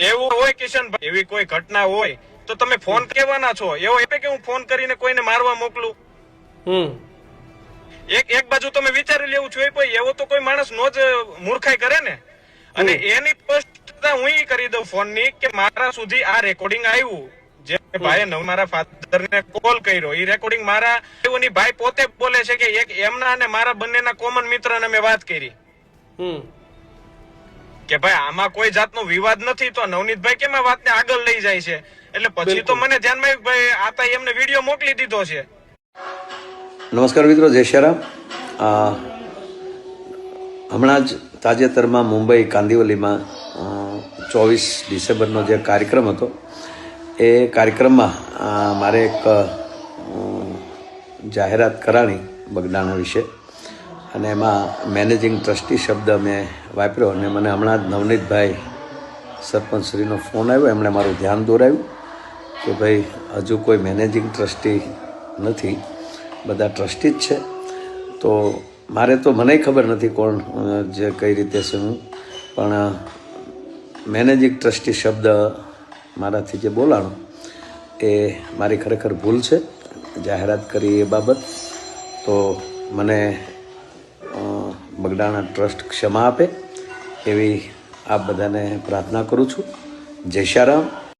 એવું હોય કિશનભાઈ એવી કોઈ ઘટના હોય તો તમે ફોન કેવાના છો? એવો એપે કે હું ફોન કરીને કોઈને મારવા મોકલું? હમ. એક એક બાજુ તમે વિચારી લેવું જોઈએ ભાઈ એવો તો કોઈ માણસ નો જ મૂર્ખાઈ કરે ને. અને એની સ્પષ્ટતા હું કરી દઉં ફોનની કે મારા સુધી આ રેકોર્ડિંગ આવ્યું. જે ભાઈ નવ મારા ફાધર ને કોલ કર્યો. એ રેકોર્ડિંગ મારા ભાઈ પોતે બોલે છે કે એક એમના અને મારા બંનેના કોમન મિત્ર ને મેં વાત કરી. હમ. કે ભાઈ આમાં કોઈ જાતનો વિવાદ નથી તો નવનીતભાઈ કેમ આ વાતને આગળ લઈ જાય છે? એટલે પછી તો મને ધ્યાનમાં આવ્યું ભાઈ આ તો એમને વીડિયો મોકલી દીધો છે. નમસ્કાર મિત્રો જય શ્રી હમણાં જ તાજેતરમાં મુંબઈ કાંદિવલીમાં ચોવીસ ડિસેમ્બરનો જે કાર્યક્રમ હતો એ કાર્યક્રમમાં મારે એક જાહેરાત કરાણી બગદાણા વિશે. અને એમાં મેનેજિંગ ટ્રસ્ટી શબ્દ મેં વાપર્યો અને મને હમણાં જ નવનીતભાઈ સરપંચશ્રીનો ફોન આવ્યો, એમણે મારું ધ્યાન દોરાવ્યું કે ભાઈ, હજુ કોઈ મેનેજિંગ ટ્રસ્ટી નથી, બધા ટ્રસ્ટી જ છે. તો મારે તો મને ખબર નથી કોણ જે કઈ રીતે શું પણ મેનેજિંગ ટ્રસ્ટી શબ્દ મારાથી જે બોલાણો, એ મારી ખરેખર ભૂલ છે. જાહેરાત કરી એ બાબત. તો મને બગડાણા ટ્રસ્ટ ક્ષમા આપે એવી આપ બધાને પ્રાર્થના કરું છું. જય શ્યારામ